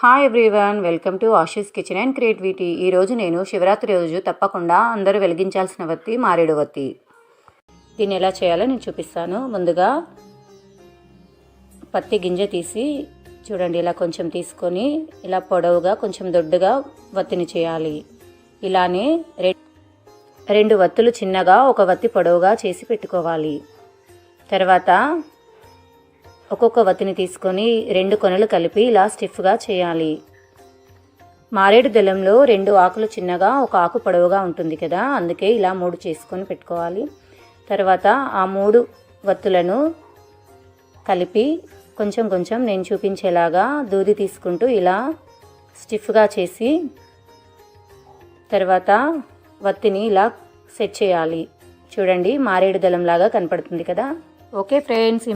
Hi everyone welcome to Ashi's kitchen and creativity ఈరోజు నేను శివరాత్రి రోజు తప్పకుండా అందరూ వెలిగించాల్సిన వత్తి మారేడు వత్తి. దీన్ని ఎలా చేయాలో నేను చూపిస్తాను. ముందుగా పత్తి గింజ తీసి చూడండి ఇలా కొంచెం తీసుకొని ఇలా పొడవుగా కొంచెం దొడ్డుగా వత్తిని చేయాలి. ఇలానే రె రెండు వత్తులు చిన్నగా ఒక వత్తి పొడవుగా చేసి పెట్టుకోవాలి. తర్వాత ఒక్కొక్క వత్తిని తీసుకొని రెండు కొనలు కలిపి ఇలా స్టిఫ్గా చేయాలి. మారేడు దళంలో రెండు ఆకులు చిన్నగా ఒక ఆకు పొడవుగా ఉంటుంది కదా అందుకే ఇలా మూడు చేసుకొని పెట్టుకోవాలి. తర్వాత ఆ మూడు వత్తులను కలిపి కొంచెం కొంచెం నేను చూపించేలాగా దూది తీసుకుంటూ ఇలా స్టిఫ్గా చేసి తర్వాత వత్తిని ఇలా సెట్ చేయాలి. చూడండి మారేడు దళంలాగా కనపడుతుంది కదా. Okay friends